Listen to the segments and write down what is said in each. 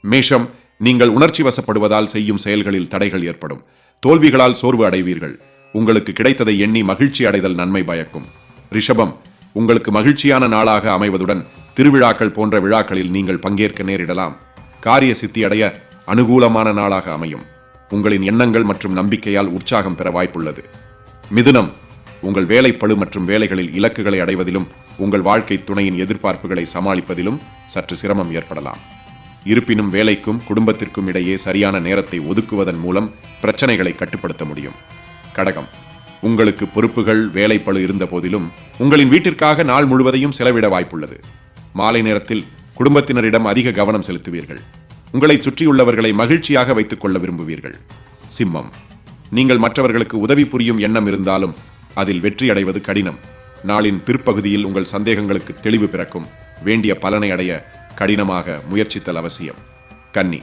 மேஷம் நீங்கள் உணர்ச்சி வசப்படுவதால் செய்யும் செயல்களில் தடைகள் ஏற்படும். தோல்விகளால் சோர்வு அடைவீர்கள். உங்களுக்கு கிடைத்ததை எண்ணி மகிழ்ச்சி அடைதல் நன்மை பயக்கும். ரிஷபம் உங்களுக்கு மகிழ்ச்சியான நாளாக அமைவதுடன் திருவிழாக்கள் போன்ற விழாக்களில் நீங்கள் பங்கேற்க நேரிடலாம். காரிய சித்தி அடைய அனுகூலமான நாளாக அமையும். உங்களின் எண்ணங்கள் மற்றும் நம்பிக்கையால் உற்சாகம் பெற வாய்ப்புள்ளது. மிதுனம் உங்கள் வேலைப்பழு மற்றும் வேலைகளில் இலக்குகளை அடைவதிலும் உங்கள் வாழ்க்கை துணையின் எதிர்பார்ப்புகளை சமாளிப்பதிலும் சற்று சிரமம் ஏற்படலாம். இருப்பினும் வேலைக்கும் குடும்பத்திற்கும் இடையே சரியான நேரத்தை ஒதுக்குவதன் மூலம் பிரச்சனைகளை கட்டுப்படுத்த முடியும். கடகம். உங்களுக்கு பொறுப்புகள் வேலைப்பளு இருந்த போதிலும் உங்களின் வீட்டிற்காக நாள் முழுவதையும் செலவிட வாய்ப்புள்ளது. மாலை நேரத்தில் குடும்பத்தினரிடம் அதிக கவனம் செலுத்துவீர்கள். உங்களை சுற்றியுள்ளவர்களை மகிழ்ச்சியாக வைத்துக் கொள்ள விரும்புவீர்கள். சிம்மம். நீங்கள் மற்றவர்களுக்கு உதவி புரியும் எண்ணம் இருந்தாலும் அதில் வெற்றி அடைவது கடினம். நாளின் பிற்பகுதியில் உங்கள் சந்தேகங்களுக்கு தெளிவு பிறக்கும். வேண்டிய பலனை அடைய கடினமாக முயற்சித்தல் அவசியம். கன்னி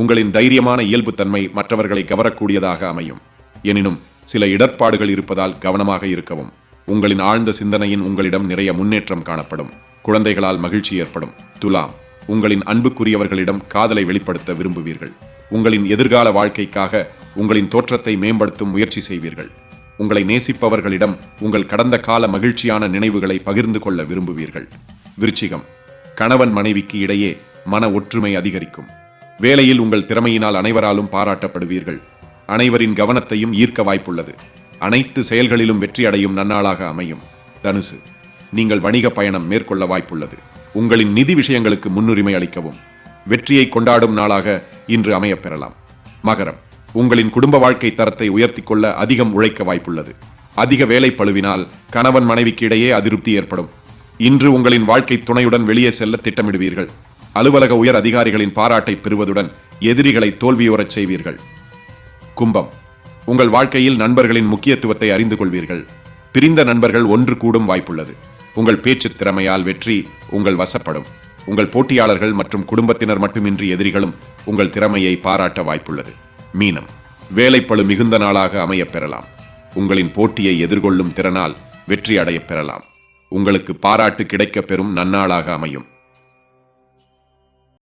உங்களின் தைரியமான இயல்புத்தன்மை மற்றவர்களை கவரக்கூடியதாக அமையும். எனினும் சில இடர்பாடுகள் இருப்பதால் கவனமாக இருக்கவும். உங்களின் ஆழ்ந்த சிந்தனையின் உங்களிடம் நிறைய முன்னேற்றம் காணப்படும். குழந்தைகளால் மகிழ்ச்சி ஏற்படும். துலாம் உங்களின் அன்புக்குரியவர்களிடம் காதலை வெளிப்படுத்த விரும்புவீர்கள். உங்களின் எதிர்கால வாழ்க்கைக்காக உங்களின் தோற்றத்தை மேம்படுத்தும் முயற்சி செய்வீர்கள். உங்களை நேசிப்பவர்களிடம் உங்கள் கடந்த கால மகிழ்ச்சியான நினைவுகளை பகிர்ந்து கொள்ள விரும்புவீர்கள். விருச்சிகம் கணவன் மனைவிக்கு இடையே மன ஒற்றுமை அதிகரிக்கும். வேலையில் உங்கள் திறமையினால் அனைவராலும் பாராட்டப்படுவீர்கள். அனைவரின் கவனத்தையும் ஈர்க்க வாய்ப்புள்ளது. அனைத்து செயல்களிலும் வெற்றி அடையும் நன்னாளாக அமையும். தனுசு நீங்கள் வணிக பயணம் மேற்கொள்ள வாய்ப்புள்ளது. உங்களின் நிதி விஷயங்களுக்கு முன்னுரிமை அளிக்கவும். வெற்றியை கொண்டாடும் நாளாக இன்று அமையப் பெறலாம். மகரம் உங்களின் குடும்ப வாழ்க்கை தரத்தை உயர்த்திக் கொள்ள அதிகம் உழைக்க வாய்ப்புள்ளது. அதிக வேலை பழுவினால் கணவன் மனைவிக்கு இடையே அதிருப்தி ஏற்படும். இன்று உங்களின் வாழ்க்கை துணையுடன் வெளியே செல்ல திட்டமிடுவீர்கள். அலுவலக உயர் அதிகாரிகளின் பாராட்டை பெறுவதுடன் எதிரிகளை தோல்வியுறச் செய்வீர்கள். கும்பம். உங்கள் வாழ்க்கையில் நண்பர்களின் முக்கியத்துவத்தை அறிந்து கொள்வீர்கள். பிரிந்த நண்பர்கள் ஒன்று கூடும் வாய்ப்புள்ளது. உங்கள் பேச்சு திறமையால் வெற்றி உங்கள் வசப்படும். உங்கள் போட்டியாளர்கள் மற்றும் குடும்பத்தினர் மட்டுமின்றி எதிரிகளும் உங்கள் திறமையை பாராட்ட வாய்ப்புள்ளது. மீனம். வேலைப்பழு மிகுந்த நாளாக அமையப் பெறலாம். உங்களின் போட்டியை எதிர்கொள்ளும் திறனால் வெற்றி அடையப் பெறலாம். உங்களுக்கு பாராட்டு கிடைக்க பெறும் நன்னாளாக அமையும்.